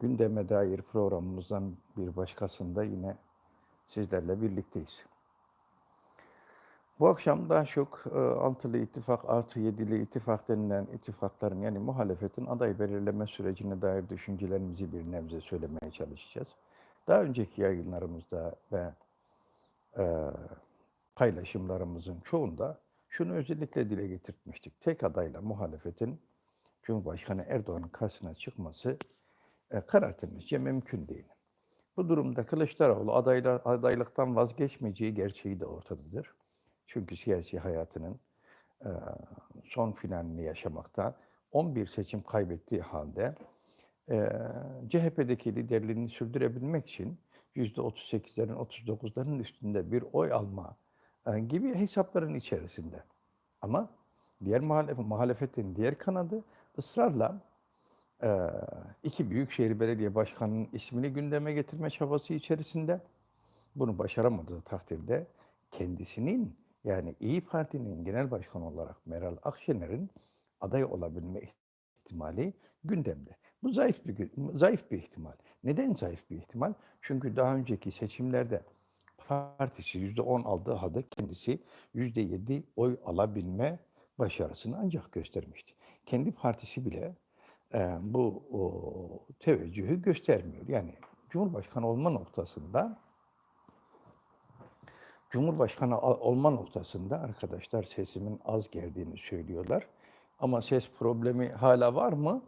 gündeme dair programımızdan bir başkasında yine sizlerle birlikteyiz. Bu akşam daha çok e, altılı ittifak, artı yedili ittifak denilen ittifakların yani muhalefetin aday belirleme sürecine dair düşüncelerimizi bir nebze söylemeye çalışacağız. Daha önceki yayınlarımızda ve e, paylaşımlarımızın çoğunda şunu özellikle dile getirtmiştik. Tek adayla muhalefetin Cumhurbaşkanı Erdoğan'ın karşısına çıkması e, kanaatimizce mümkün değil. Bu durumda Kılıçdaroğlu adaylar, adaylıktan vazgeçmeyeceği gerçeği de ortadadır. Çünkü siyasi hayatının e, son finalini yaşamakta 11 seçim kaybettiği halde e, CHP'deki liderliğini sürdürebilmek için %38'lerin 39'ların üstünde bir oy alma gibi hesapların içerisinde. Ama diğer muhalef muhalefetin diğer kanadı ısrarla e, iki büyükşehir belediye başkanının ismini gündeme getirme çabası içerisinde bunu başaramadığı takdirde kendisinin yani İyi Parti'nin genel başkanı olarak Meral Akşener'in aday olabilme ihtimali gündemde. Bu zayıf bir zayıf bir ihtimal. Neden zayıf bir ihtimal? Çünkü daha önceki seçimlerde partisi yüzde on aldığı halde kendisi yüzde yedi oy alabilme başarısını ancak göstermişti. Kendi partisi bile bu o, teveccühü göstermiyor. Yani Cumhurbaşkanı olma noktasında Cumhurbaşkanı olma noktasında arkadaşlar sesimin az geldiğini söylüyorlar. Ama ses problemi hala var mı?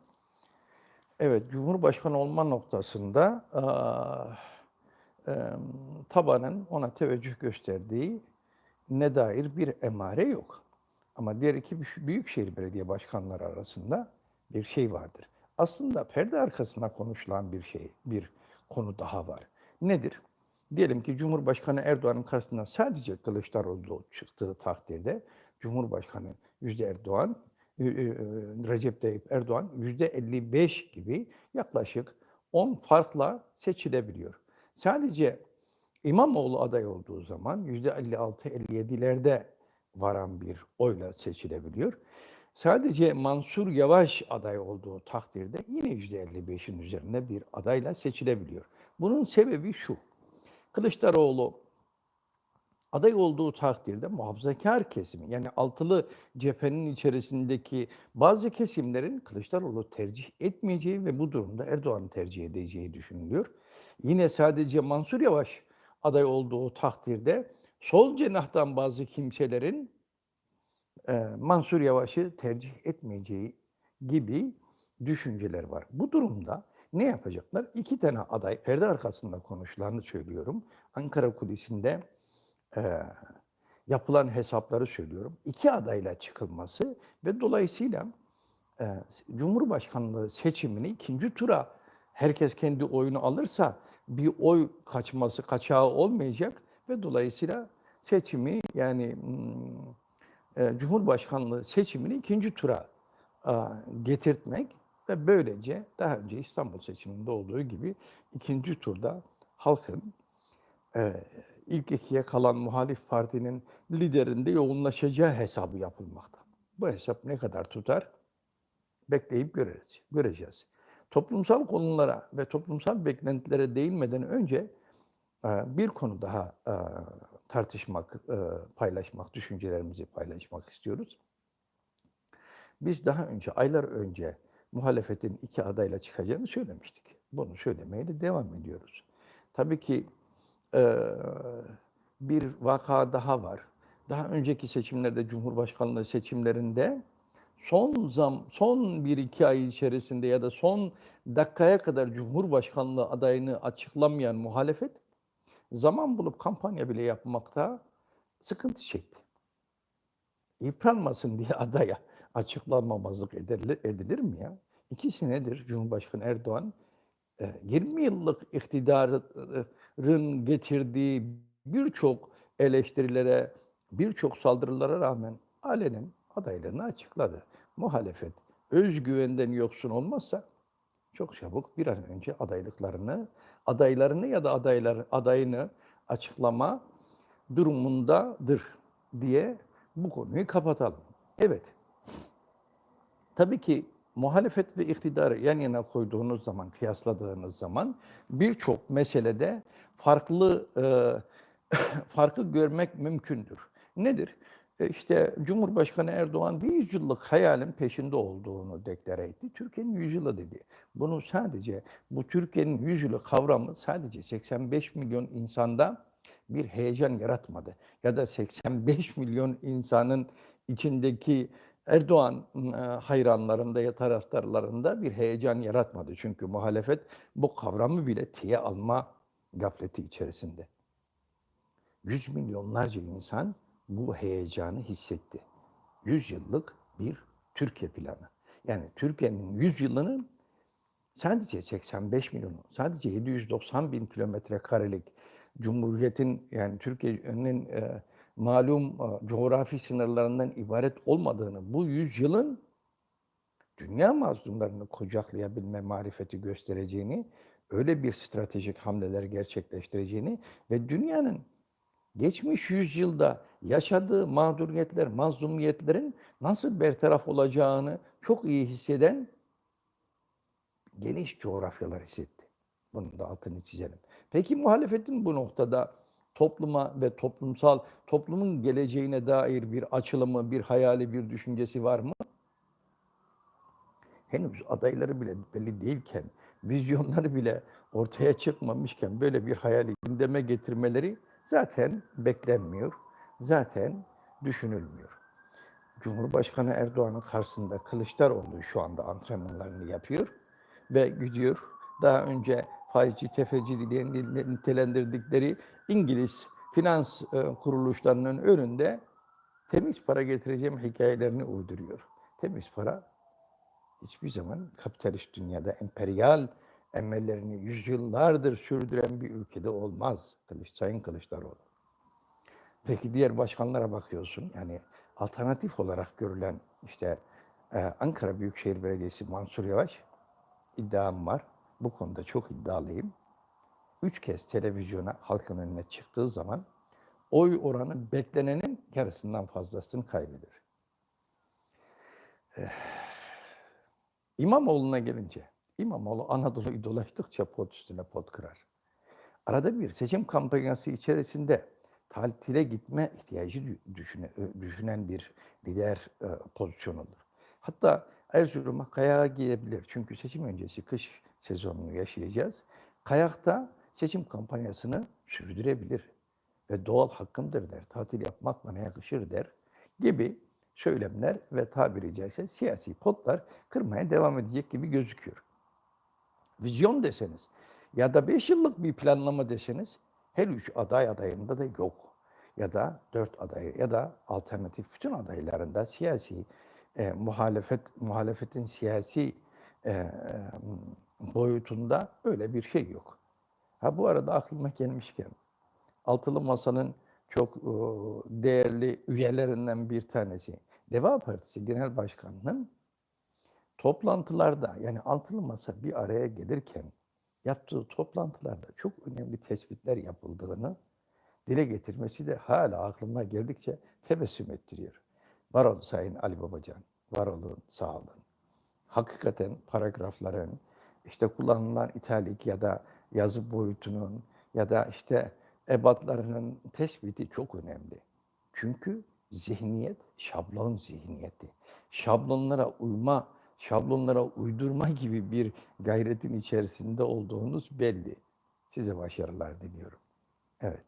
Evet, Cumhurbaşkanı olma noktasında em, tabanın ona teveccüh gösterdiği ne dair bir emare yok. Ama diğer iki büyük- büyükşehir belediye başkanları arasında bir şey vardır. Aslında perde arkasında konuşulan bir şey, bir konu daha var. Nedir? Diyelim ki Cumhurbaşkanı Erdoğan'ın karşısına sadece Kılıçdaroğlu çıktığı takdirde Cumhurbaşkanı yüzde Erdoğan, e, e, Recep Tayyip Erdoğan yüzde 55 gibi yaklaşık 10 farkla seçilebiliyor. Sadece İmamoğlu aday olduğu zaman yüzde 56-57'lerde varan bir oyla seçilebiliyor. Sadece Mansur Yavaş aday olduğu takdirde yine yüzde 55'in üzerinde bir adayla seçilebiliyor. Bunun sebebi şu. Kılıçdaroğlu aday olduğu takdirde muhafazakar kesimi yani altılı cephenin içerisindeki bazı kesimlerin Kılıçdaroğlu tercih etmeyeceği ve bu durumda Erdoğan'ı tercih edeceği düşünülüyor. Yine sadece Mansur Yavaş aday olduğu takdirde sol cenahtan bazı kimselerin Mansur Yavaş'ı tercih etmeyeceği gibi düşünceler var. Bu durumda ne yapacaklar? İki tane aday, perde arkasında konuşulanı söylüyorum. Ankara kulisinde e, yapılan hesapları söylüyorum. İki adayla çıkılması ve dolayısıyla e, Cumhurbaşkanlığı seçimini ikinci tura herkes kendi oyunu alırsa bir oy kaçması, kaçağı olmayacak ve dolayısıyla seçimi yani hmm, e, Cumhurbaşkanlığı seçimini ikinci tura getirtmek ve böylece daha önce İstanbul seçiminde olduğu gibi ikinci turda halkın e, ilk ikiye kalan muhalif partinin liderinde yoğunlaşacağı hesabı yapılmakta. Bu hesap ne kadar tutar? Bekleyip göreceğiz. göreceğiz. Toplumsal konulara ve toplumsal beklentilere değinmeden önce e, bir konu daha e, tartışmak, e, paylaşmak, düşüncelerimizi paylaşmak istiyoruz. Biz daha önce, aylar önce muhalefetin iki adayla çıkacağını söylemiştik. Bunu söylemeye de devam ediyoruz. Tabii ki e, bir vaka daha var. Daha önceki seçimlerde, Cumhurbaşkanlığı seçimlerinde son zam, son bir iki ay içerisinde ya da son dakikaya kadar Cumhurbaşkanlığı adayını açıklamayan muhalefet zaman bulup kampanya bile yapmakta sıkıntı çekti. Yıpranmasın diye adaya açıklanmamazlık edilir, edilir mi ya? İki senedir Cumhurbaşkanı Erdoğan e, 20 yıllık iktidarın getirdiği birçok eleştirilere, birçok saldırılara rağmen alenen adaylarını açıkladı. Muhalefet özgüvenden yoksun olmazsa çok çabuk bir an önce adaylıklarını, adaylarını ya da adaylar adayını açıklama durumundadır diye bu konuyu kapatalım. Evet. Tabii ki muhalefet ve iktidarı yan yana koyduğunuz zaman, kıyasladığınız zaman birçok meselede farklı e, farkı görmek mümkündür. Nedir? E, işte Cumhurbaşkanı Erdoğan bir yüzyıllık hayalin peşinde olduğunu deklare etti. Türkiye'nin yüzyılı dedi. Bunu sadece bu Türkiye'nin yüzyılı kavramı sadece 85 milyon insanda bir heyecan yaratmadı. Ya da 85 milyon insanın içindeki Erdoğan e, hayranlarında ya taraftarlarında bir heyecan yaratmadı. Çünkü muhalefet bu kavramı bile tiye alma gafleti içerisinde. Yüz milyonlarca insan bu heyecanı hissetti. Yüz yıllık bir Türkiye planı. Yani Türkiye'nin yüz yılının sadece 85 milyonu, sadece 790 bin kilometre karelik Cumhuriyet'in yani Türkiye'nin e, malum e, coğrafi sınırlarından ibaret olmadığını, bu yüzyılın dünya mazlumlarını kucaklayabilme marifeti göstereceğini, öyle bir stratejik hamleler gerçekleştireceğini ve dünyanın geçmiş yüzyılda yaşadığı mağduriyetler, mazlumiyetlerin nasıl bertaraf olacağını çok iyi hisseden geniş coğrafyalar hissetti. Bunun da altını çizelim. Peki muhalefetin bu noktada topluma ve toplumsal, toplumun geleceğine dair bir açılımı, bir hayali, bir düşüncesi var mı? Henüz adayları bile belli değilken, vizyonları bile ortaya çıkmamışken böyle bir hayali gündeme getirmeleri zaten beklenmiyor, zaten düşünülmüyor. Cumhurbaşkanı Erdoğan'ın karşısında Kılıçdaroğlu şu anda antrenmanlarını yapıyor ve gidiyor. Daha önce faizci tefeci diye nitelendirdikleri İngiliz finans e, kuruluşlarının önünde temiz para getireceğim hikayelerini uyduruyor. Temiz para hiçbir zaman kapitalist dünyada emperyal emellerini yüzyıllardır sürdüren bir ülkede olmaz. Kılıç, Sayın Kılıçdaroğlu. Peki diğer başkanlara bakıyorsun. Yani alternatif olarak görülen işte e, Ankara Büyükşehir Belediyesi Mansur Yavaş iddiam var. Bu konuda çok iddialıyım. Üç kez televizyona halkın önüne çıktığı zaman oy oranı beklenenin yarısından fazlasını kaybeder. Eh, İmamoğlu'na gelince, İmamoğlu Anadolu'yu dolaştıkça pot üstüne pot kırar. Arada bir seçim kampanyası içerisinde tatile gitme ihtiyacı düşünen bir lider e, pozisyonudur. Hatta Erzurum'a kayağa gidebilir. Çünkü seçim öncesi kış sezonunu yaşayacağız. Kayakta seçim kampanyasını sürdürebilir ve doğal hakkımdır der. Tatil yapmak bana yakışır der gibi söylemler ve tabiri caizse siyasi potlar kırmaya devam edecek gibi gözüküyor. Vizyon deseniz ya da 5 yıllık bir planlama deseniz her üç aday adayında da yok. Ya da dört aday ya da alternatif bütün adaylarında siyasi e, muhalefet muhalefetin siyasi e, boyutunda öyle bir şey yok. Ha bu arada aklıma gelmişken Altılı Masa'nın çok e, değerli üyelerinden bir tanesi Deva Partisi Genel Başkanı'nın toplantılarda yani Altılı Masa bir araya gelirken yaptığı toplantılarda çok önemli tespitler yapıldığını dile getirmesi de hala aklıma geldikçe tebessüm ettiriyor. Var olun Sayın Ali Babacan, var olun, sağ olun. Hakikaten paragrafların, işte kullanılan italik ya da yazı boyutunun ya da işte ebatlarının tespiti çok önemli. Çünkü zihniyet şablon zihniyeti. Şablonlara uyma, şablonlara uydurma gibi bir gayretin içerisinde olduğunuz belli. Size başarılar diliyorum. Evet.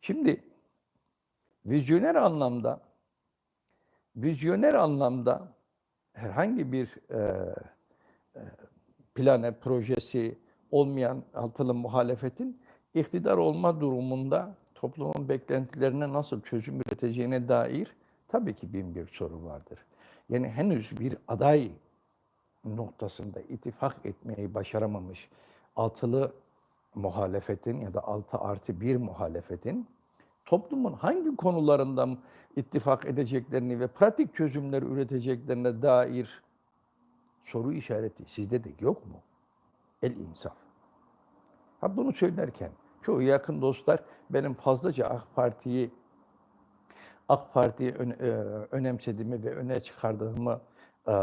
Şimdi vizyoner anlamda vizyoner anlamda herhangi bir e, e, planı, projesi olmayan altılı muhalefetin iktidar olma durumunda toplumun beklentilerine nasıl çözüm üreteceğine dair tabii ki bin bir soru vardır. Yani henüz bir aday noktasında ittifak etmeyi başaramamış altılı muhalefetin ya da altı artı bir muhalefetin toplumun hangi konularından ittifak edeceklerini ve pratik çözümler üreteceklerine dair soru işareti sizde de yok mu? El insaf. Ha bunu söylerken çoğu yakın dostlar benim fazlaca AK Parti'yi AK Parti'yi ön, e, önemsediğimi ve öne çıkardığımı e,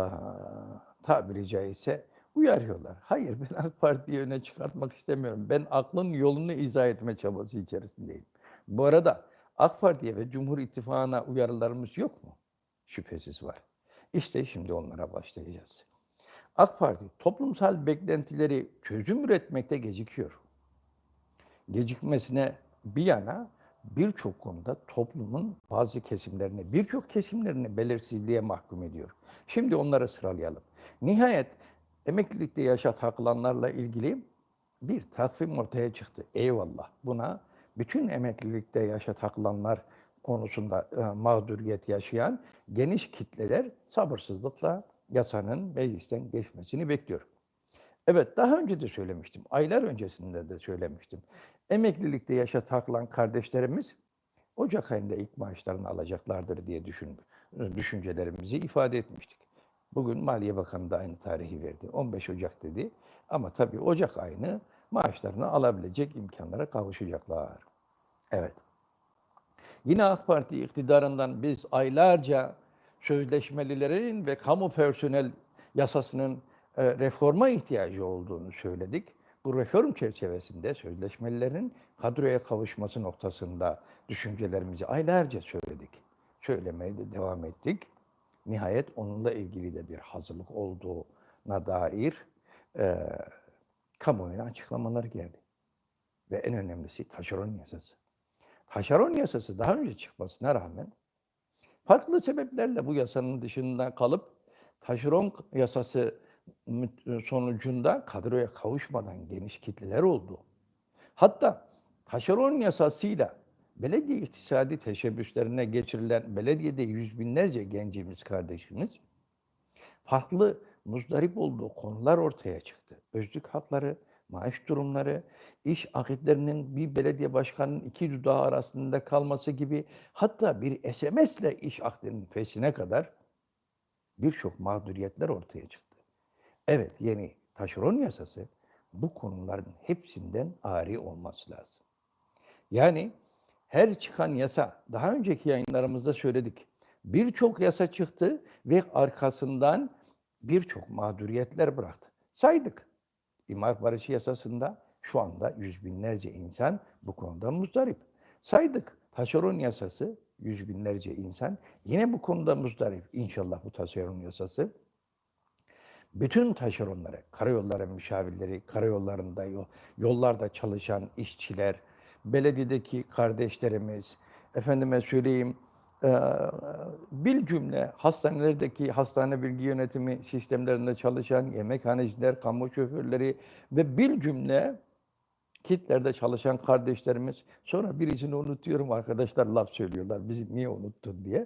tabiri caizse uyarıyorlar. Hayır ben AK Parti'yi öne çıkartmak istemiyorum. Ben aklın yolunu izah etme çabası içerisindeyim. Bu arada AK Parti'ye ve Cumhur İttifakı'na uyarılarımız yok mu? Şüphesiz var. İşte şimdi onlara başlayacağız. AK Parti toplumsal beklentileri çözüm üretmekte gecikiyor. Gecikmesine bir yana birçok konuda toplumun bazı kesimlerini, birçok kesimlerini belirsizliğe mahkum ediyor. Şimdi onları sıralayalım. Nihayet emeklilikte yaşa takılanlarla ilgili bir takvim ortaya çıktı. Eyvallah. Buna bütün emeklilikte yaşa takılanlar konusunda e, mağduriyet yaşayan geniş kitleler sabırsızlıkla yasanın meclisten geçmesini bekliyor. Evet daha önce de söylemiştim. Aylar öncesinde de söylemiştim. Emeklilikte yaşa takılan kardeşlerimiz Ocak ayında ilk maaşlarını alacaklardır diye düşün, düşüncelerimizi ifade etmiştik. Bugün Maliye Bakanı da aynı tarihi verdi. 15 Ocak dedi. Ama tabii Ocak ayını maaşlarını alabilecek imkanlara kavuşacaklar. Evet. Yine AK Parti iktidarından biz aylarca sözleşmelilerin ve kamu personel yasasının e, reforma ihtiyacı olduğunu söyledik. Bu reform çerçevesinde sözleşmelilerin kadroya kavuşması noktasında düşüncelerimizi aylarca söyledik. Söylemeye de devam ettik. Nihayet onunla ilgili de bir hazırlık olduğuna dair e, kamuoyuna açıklamalar geldi. Ve en önemlisi taşeron yasası. Taşeron yasası daha önce çıkmasına rağmen farklı sebeplerle bu yasanın dışında kalıp taşeron yasası sonucunda kadroya kavuşmadan geniş kitleler oldu. Hatta taşeron yasasıyla belediye iktisadi teşebbüslerine geçirilen belediyede yüz binlerce gencimiz kardeşimiz farklı muzdarip olduğu konular ortaya çıktı. Özlük hakları, maaş durumları, iş akitlerinin bir belediye başkanının iki dudağı arasında kalması gibi hatta bir SMS ile iş akdinin fesine kadar birçok mağduriyetler ortaya çıktı. Evet yeni taşeron yasası bu konuların hepsinden ari olması lazım. Yani her çıkan yasa, daha önceki yayınlarımızda söyledik. Birçok yasa çıktı ve arkasından birçok mağduriyetler bıraktı. Saydık. İmar barışı yasasında şu anda yüz binlerce insan bu konuda muzdarip. Saydık. Taşeron yasası yüz binlerce insan yine bu konuda muzdarip. İnşallah bu taşeron yasası bütün taşeronları, karayolları müşavirleri, karayollarında, yollarda çalışan işçiler, belediyedeki kardeşlerimiz, efendime söyleyeyim, bir cümle hastanelerdeki hastane bilgi yönetimi sistemlerinde çalışan yemekhaneciler, kamu şoförleri ve bir cümle kitlerde çalışan kardeşlerimiz sonra birisini unutuyorum arkadaşlar laf söylüyorlar bizi niye unuttun diye.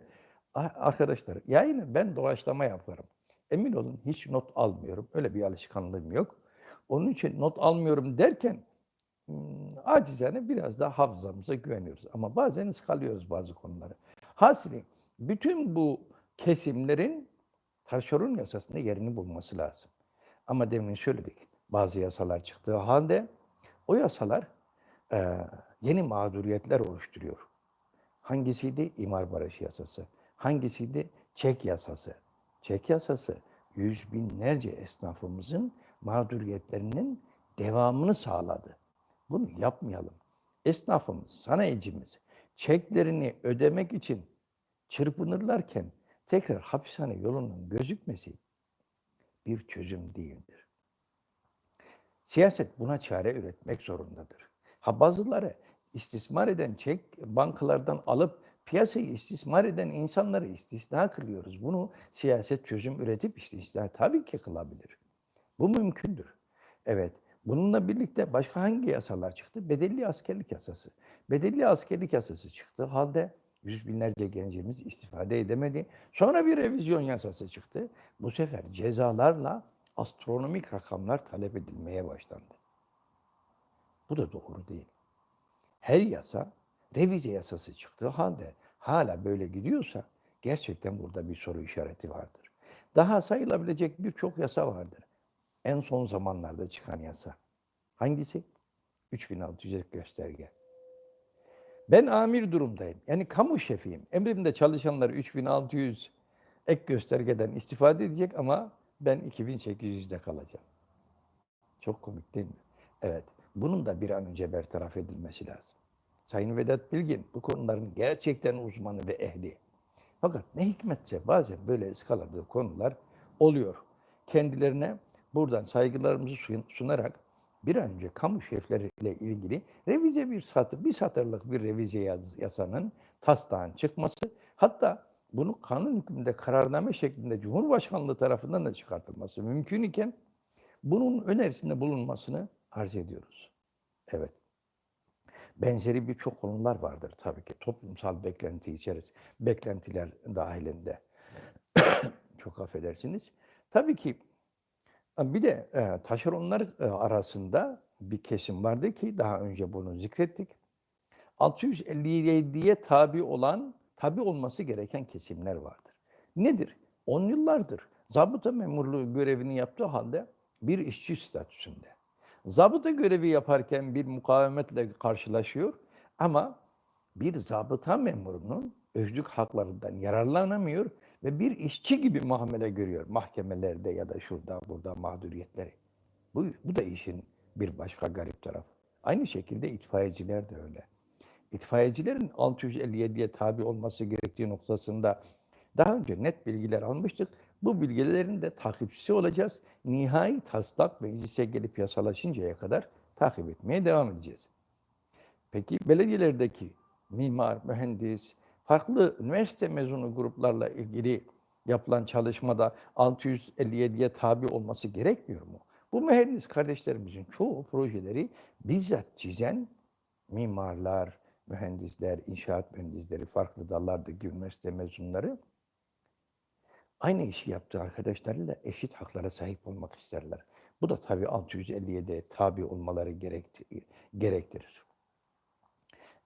Arkadaşlar yayını ben doğaçlama yaparım. Emin olun hiç not almıyorum. Öyle bir alışkanlığım yok. Onun için not almıyorum derken hmm, acizane biraz daha hafızamıza güveniyoruz. Ama bazen ıskalıyoruz bazı konuları. Hasili bütün bu kesimlerin taşeron yasasında yerini bulması lazım. Ama demin söyledik bazı yasalar çıktığı halde o yasalar e, yeni mağduriyetler oluşturuyor. Hangisiydi? İmar barışı yasası. Hangisiydi? Çek yasası. Çek yasası yüz binlerce esnafımızın mağduriyetlerinin devamını sağladı. Bunu yapmayalım. Esnafımız, sanayicimiz çeklerini ödemek için çırpınırlarken tekrar hapishane yolunun gözükmesi bir çözüm değildir. Siyaset buna çare üretmek zorundadır. Ha bazıları istismar eden çek bankalardan alıp piyasayı istismar eden insanları istisna kılıyoruz. Bunu siyaset çözüm üretip istisna tabii ki kılabilir. Bu mümkündür. Evet. Bununla birlikte başka hangi yasalar çıktı? Bedelli askerlik yasası. Bedelli askerlik yasası çıktı. Halde yüz binlerce gencimiz istifade edemedi. Sonra bir revizyon yasası çıktı. Bu sefer cezalarla astronomik rakamlar talep edilmeye başlandı. Bu da doğru değil. Her yasa revize yasası çıktığı halde hala böyle gidiyorsa gerçekten burada bir soru işareti vardır. Daha sayılabilecek birçok yasa vardır. En son zamanlarda çıkan yasa. Hangisi? 3600 ek gösterge. Ben amir durumdayım. Yani kamu şefiyim. Emrimde çalışanlar 3600 ek göstergeden istifade edecek ama ben 2800'de kalacağım. Çok komik değil mi? Evet. Bunun da bir an önce bertaraf edilmesi lazım. Sayın Vedat Bilgin bu konuların gerçekten uzmanı ve ehli. Fakat ne hikmetse bazen böyle ıskaladığı konular oluyor. Kendilerine buradan saygılarımızı sun- sunarak bir an önce kamu şefleriyle ilgili revize bir satır, bir satırlık bir revize yasanın taslağın çıkması hatta bunu kanun hükmünde kararname şeklinde Cumhurbaşkanlığı tarafından da çıkartılması mümkün iken bunun önerisinde bulunmasını arz ediyoruz. Evet. Benzeri birçok konular vardır tabii ki toplumsal beklenti içerisinde, beklentiler dahilinde. Çok affedersiniz. Tabii ki bir de e, taşeronlar e, arasında bir kesim vardı ki daha önce bunu zikrettik. 657'ye tabi olan, tabi olması gereken kesimler vardır. Nedir? 10 yıllardır zabıta memurluğu görevini yaptığı halde bir işçi statüsünde. Zabıta görevi yaparken bir mukavemetle karşılaşıyor ama bir zabıta memurunun özlük haklarından yararlanamıyor ve bir işçi gibi muamele görüyor mahkemelerde ya da şurada burada mağduriyetleri. Bu, bu da işin bir başka garip tarafı. Aynı şekilde itfaiyeciler de öyle. İtfaiyecilerin 657'ye tabi olması gerektiği noktasında daha önce net bilgiler almıştık. Bu bilgilerin de takipçisi olacağız. Nihai taslak meclise gelip yasalaşıncaya kadar takip etmeye devam edeceğiz. Peki belediyelerdeki mimar, mühendis, farklı üniversite mezunu gruplarla ilgili yapılan çalışmada 657'ye tabi olması gerekmiyor mu? Bu mühendis kardeşlerimizin çoğu projeleri bizzat çizen mimarlar, mühendisler, inşaat mühendisleri, farklı dallardaki üniversite mezunları aynı işi yaptığı arkadaşlarıyla eşit haklara sahip olmak isterler. Bu da tabii 657'ye tabi olmaları gerekti- gerektirir.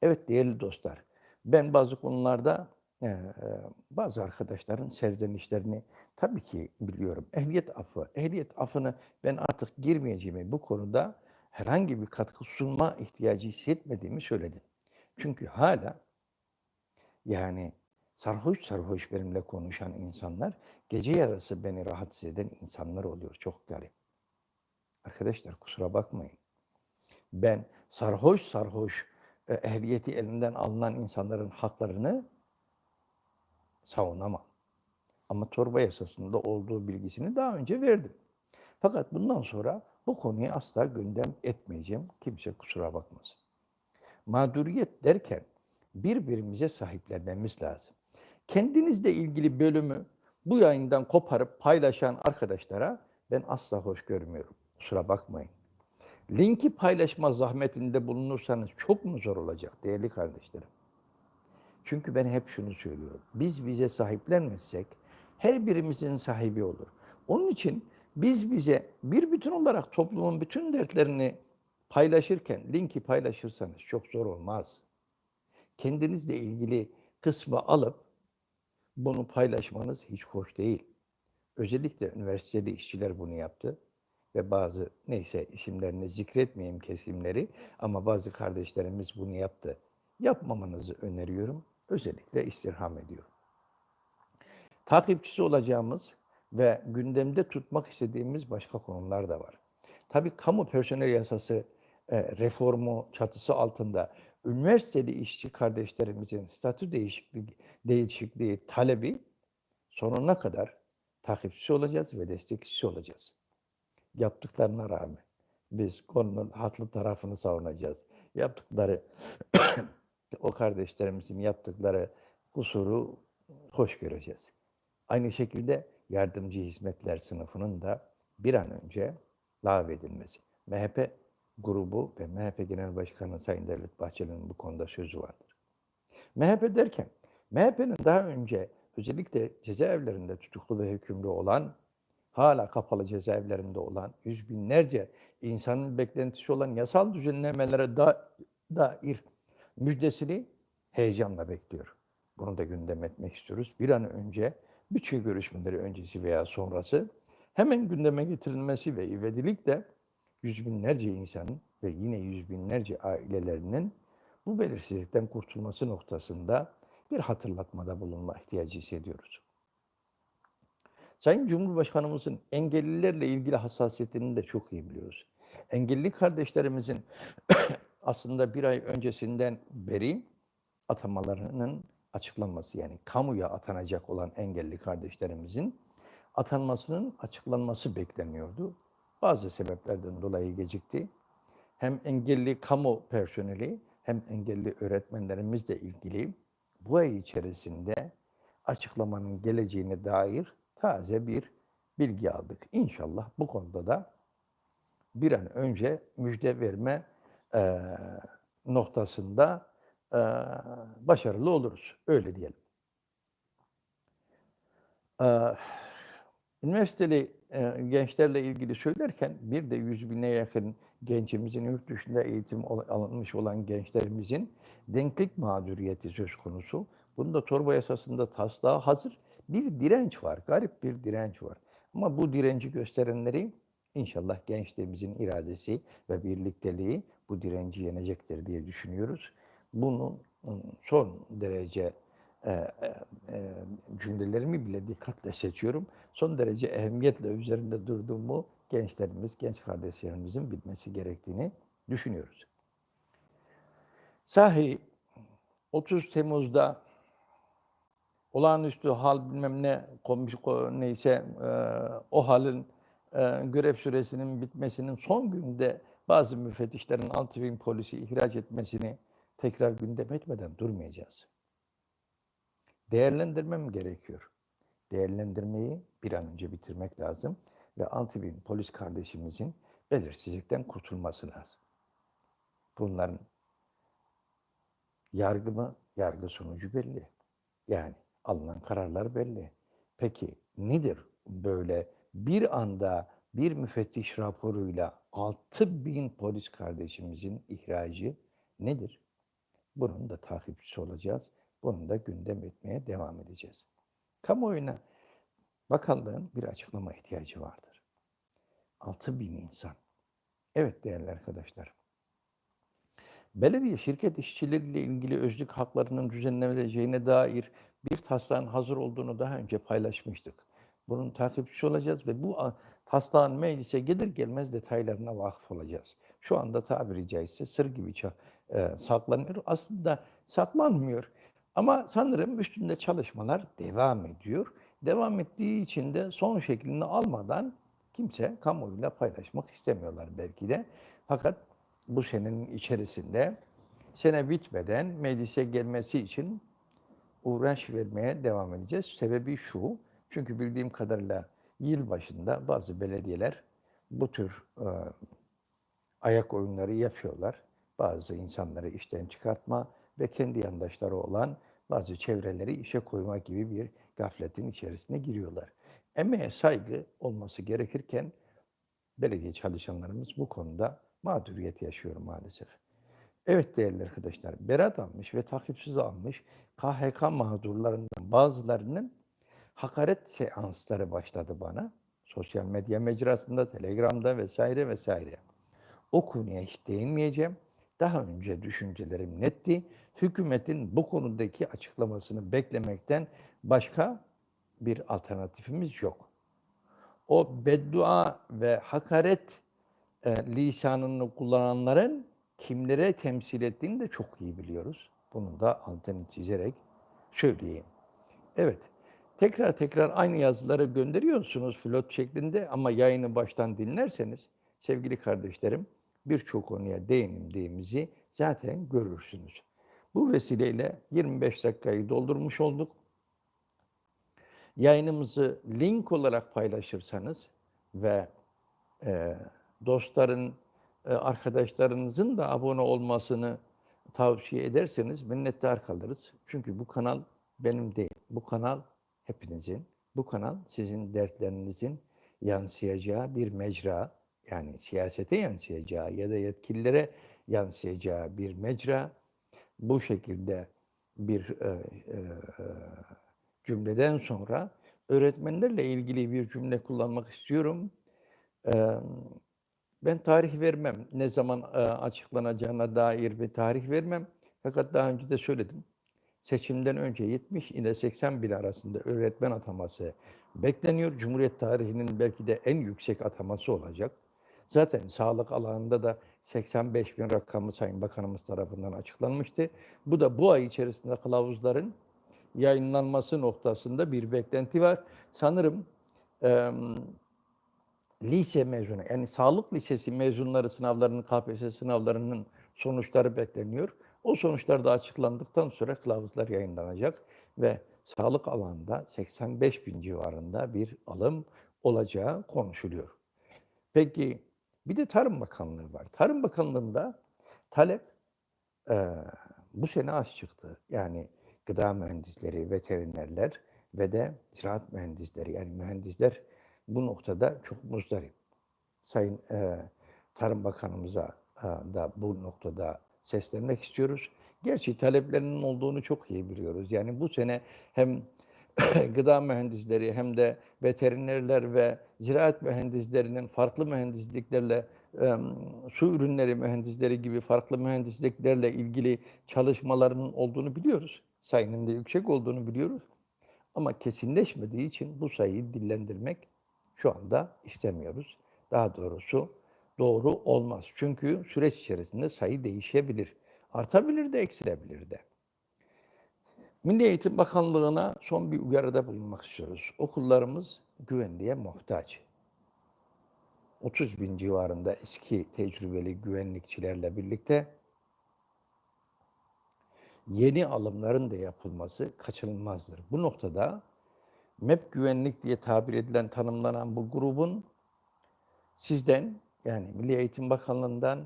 Evet değerli dostlar, ben bazı konularda e, e, bazı arkadaşların serzenişlerini tabii ki biliyorum. Ehliyet affı, ehliyet affını ben artık girmeyeceğimi bu konuda herhangi bir katkı sunma ihtiyacı hissetmediğimi söyledim. Çünkü hala yani sarhoş sarhoş benimle konuşan insanlar gece yarısı beni rahatsız eden insanlar oluyor. Çok garip. Arkadaşlar kusura bakmayın. Ben sarhoş sarhoş e, ehliyeti elinden alınan insanların haklarını savunamam. Ama torba yasasında olduğu bilgisini daha önce verdim. Fakat bundan sonra bu konuyu asla gündem etmeyeceğim. Kimse kusura bakmasın. Mağduriyet derken birbirimize sahiplenmemiz lazım. Kendinizle ilgili bölümü bu yayından koparıp paylaşan arkadaşlara ben asla hoş görmüyorum. Kusura bakmayın. Linki paylaşma zahmetinde bulunursanız çok mu zor olacak değerli kardeşlerim? Çünkü ben hep şunu söylüyorum. Biz bize sahiplenmezsek her birimizin sahibi olur. Onun için biz bize bir bütün olarak toplumun bütün dertlerini paylaşırken linki paylaşırsanız çok zor olmaz. Kendinizle ilgili kısmı alıp bunu paylaşmanız hiç hoş değil. Özellikle üniversitede işçiler bunu yaptı ve bazı neyse isimlerini zikretmeyeyim kesimleri ama bazı kardeşlerimiz bunu yaptı. Yapmamanızı öneriyorum. Özellikle istirham ediyorum. Takipçisi olacağımız ve gündemde tutmak istediğimiz başka konular da var. Tabii kamu personel yasası e, reformu çatısı altında üniversiteli işçi kardeşlerimizin statü değişikliği, değişikliği talebi sonuna kadar takipçisi olacağız ve destekçisi olacağız. Yaptıklarına rağmen biz konunun haklı tarafını savunacağız. Yaptıkları o kardeşlerimizin yaptıkları kusuru hoş göreceğiz. Aynı şekilde yardımcı hizmetler sınıfının da bir an önce lağvedilmesi. MHP grubu ve MHP Genel Başkanı Sayın Devlet Bahçeli'nin bu konuda sözü vardır. MHP derken, MHP'nin daha önce özellikle cezaevlerinde tutuklu ve hükümlü olan, hala kapalı cezaevlerinde olan yüz binlerce insanın beklentisi olan yasal düzenlemelere da, dair müjdesini heyecanla bekliyor. Bunu da gündem etmek istiyoruz. Bir an önce bütçe görüşmeleri öncesi veya sonrası hemen gündeme getirilmesi ve ivedilik de yüz binlerce insanın ve yine yüz binlerce ailelerinin bu belirsizlikten kurtulması noktasında bir hatırlatmada bulunma ihtiyacı hissediyoruz. Sayın Cumhurbaşkanımızın engellilerle ilgili hassasiyetini de çok iyi biliyoruz. Engelli kardeşlerimizin aslında bir ay öncesinden beri atamalarının açıklanması yani kamuya atanacak olan engelli kardeşlerimizin atanmasının açıklanması bekleniyordu. Bazı sebeplerden dolayı gecikti. Hem engelli kamu personeli hem engelli öğretmenlerimizle ilgili bu ay içerisinde açıklamanın geleceğine dair taze bir bilgi aldık. İnşallah bu konuda da bir an önce müjde verme e, noktasında e, başarılı oluruz. Öyle diyelim. E, üniversiteli e, gençlerle ilgili söylerken bir de yüz bine yakın gencimizin yurt dışında eğitim al- alınmış olan gençlerimizin denklik mağduriyeti söz konusu. Bunda torba yasasında taslağı hazır. Bir direnç var, garip bir direnç var. Ama bu direnci gösterenleri inşallah gençlerimizin iradesi ve birlikteliği bu direnci yenecektir diye düşünüyoruz. Bunun son derece e, e, e, cümlelerimi bile dikkatle seçiyorum. Son derece ehemmiyetle üzerinde durduğumu gençlerimiz, genç kardeşlerimizin bilmesi gerektiğini düşünüyoruz. Sahi 30 Temmuz'da olağanüstü hal bilmem ne komuş ko- neyse e, o halin e, görev süresinin bitmesinin son günde bazı müfettişlerin antivin polisi ihraç etmesini tekrar gündem etmeden durmayacağız. Değerlendirmem gerekiyor. Değerlendirmeyi bir an önce bitirmek lazım ve antivin polis kardeşimizin belirsizlikten kurtulması lazım. Bunların yargı mı? Yargı sonucu belli. Yani alınan kararlar belli. Peki nedir böyle bir anda bir müfettiş raporuyla 6 bin polis kardeşimizin ihracı nedir? Bunun da takipçisi olacağız. Bunu da gündem etmeye devam edeceğiz. Kamuoyuna bakanlığın bir açıklama ihtiyacı vardır. 6 bin insan. Evet değerli arkadaşlar. Belediye şirket işçileriyle ilgili özlük haklarının düzenleneceğine dair bir taslağın hazır olduğunu daha önce paylaşmıştık. Bunun takipçisi olacağız ve bu taslağın meclise gelir gelmez detaylarına vakıf olacağız. Şu anda tabiri caizse sır gibi e, saklanıyor. Aslında saklanmıyor. Ama sanırım üstünde çalışmalar devam ediyor. Devam ettiği için de son şeklini almadan kimse kamuoyuyla paylaşmak istemiyorlar belki de. Fakat bu senenin içerisinde sene bitmeden meclise gelmesi için uğraş vermeye devam edeceğiz. Sebebi şu, çünkü bildiğim kadarıyla yıl başında bazı belediyeler bu tür e, ayak oyunları yapıyorlar. Bazı insanları işten çıkartma ve kendi yandaşları olan bazı çevreleri işe koyma gibi bir gafletin içerisine giriyorlar. Emeğe saygı olması gerekirken belediye çalışanlarımız bu konuda mağduriyet yaşıyor maalesef. Evet değerli arkadaşlar, berat almış ve takipsiz almış KHK mağdurlarından bazılarının hakaret seansları başladı bana. Sosyal medya mecrasında, Telegram'da vesaire vesaire. O konuya hiç değinmeyeceğim. Daha önce düşüncelerim netti. Hükümetin bu konudaki açıklamasını beklemekten başka bir alternatifimiz yok. O beddua ve hakaret e, lisanını kullananların kimlere temsil ettiğini de çok iyi biliyoruz. Bunu da altını çizerek söyleyeyim. Evet, tekrar tekrar aynı yazıları gönderiyorsunuz flot şeklinde ama yayını baştan dinlerseniz sevgili kardeşlerim birçok konuya değindiğimizi zaten görürsünüz. Bu vesileyle 25 dakikayı doldurmuş olduk. Yayınımızı link olarak paylaşırsanız ve e, dostların, e, arkadaşlarınızın da abone olmasını tavsiye ederseniz minnettar kalırız. Çünkü bu kanal benim değil. Bu kanal hepinizin. Bu kanal sizin dertlerinizin yansıyacağı bir mecra. Yani siyasete yansıyacağı ya da yetkililere yansıyacağı bir mecra. Bu şekilde bir e, e, cümleden sonra öğretmenlerle ilgili bir cümle kullanmak istiyorum. Eee, ben tarih vermem. Ne zaman eee, açıklanacağına dair bir tarih vermem. Fakat daha önce de söyledim. Seçimden önce 70 ile 80 bin arasında öğretmen ataması bekleniyor. Cumhuriyet tarihinin belki de en yüksek ataması olacak. Zaten sağlık alanında da 85 bin rakamı Sayın Bakanımız tarafından açıklanmıştı. Bu da bu ay içerisinde kılavuzların yayınlanması noktasında bir beklenti var. Sanırım eee, lise mezunu yani sağlık lisesi mezunları sınavlarının KPSS sınavlarının sonuçları bekleniyor. O sonuçlar da açıklandıktan sonra kılavuzlar yayınlanacak ve sağlık alanında 85 bin civarında bir alım olacağı konuşuluyor. Peki bir de Tarım Bakanlığı var. Tarım Bakanlığı'nda talep eee, bu sene az çıktı. Yani gıda mühendisleri, veterinerler ve de ziraat mühendisleri yani mühendisler bu noktada çok muzdarip. Sayın eee, Tarım Bakanımıza eee, da bu noktada seslenmek istiyoruz. Gerçi taleplerinin olduğunu çok iyi biliyoruz. Yani bu sene hem gıda mühendisleri hem de veterinerler ve ziraat mühendislerinin farklı mühendisliklerle su ürünleri mühendisleri gibi farklı mühendisliklerle ilgili çalışmalarının olduğunu biliyoruz. Sayının da yüksek olduğunu biliyoruz. Ama kesinleşmediği için bu sayıyı dillendirmek şu anda istemiyoruz. Daha doğrusu doğru olmaz. Çünkü süreç içerisinde sayı değişebilir. Artabilir de eksilebilir de. Milli Eğitim Bakanlığı'na son bir uyarıda bulunmak istiyoruz. Okullarımız güvenliğe muhtaç. 30 bin civarında eski tecrübeli güvenlikçilerle birlikte yeni alımların da yapılması kaçınılmazdır. Bu noktada MEP güvenlik diye tabir edilen tanımlanan bu grubun sizden yani Milli Eğitim Bakanlığı'ndan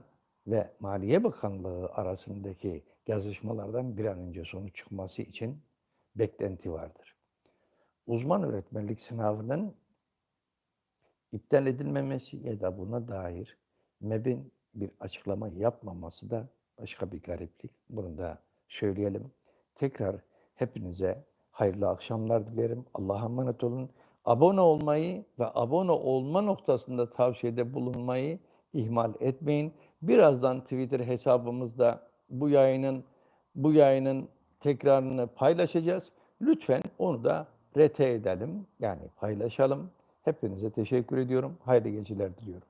ve Maliye Bakanlığı arasındaki yazışmalardan bir an önce sonuç çıkması için beklenti vardır. Uzman öğretmenlik sınavının iptal edilmemesi ya da buna dair MEB'in bir açıklama yapmaması da başka bir gariplik. Bunu da söyleyelim. Tekrar hepinize hayırlı akşamlar dilerim. Allah'a emanet olun. Abone olmayı ve abone olma noktasında tavsiyede bulunmayı ihmal etmeyin. Birazdan Twitter hesabımızda bu yayının bu yayının tekrarını paylaşacağız. Lütfen onu da rete edelim. Yani paylaşalım. Hepinize teşekkür ediyorum. Hayırlı geceler diliyorum.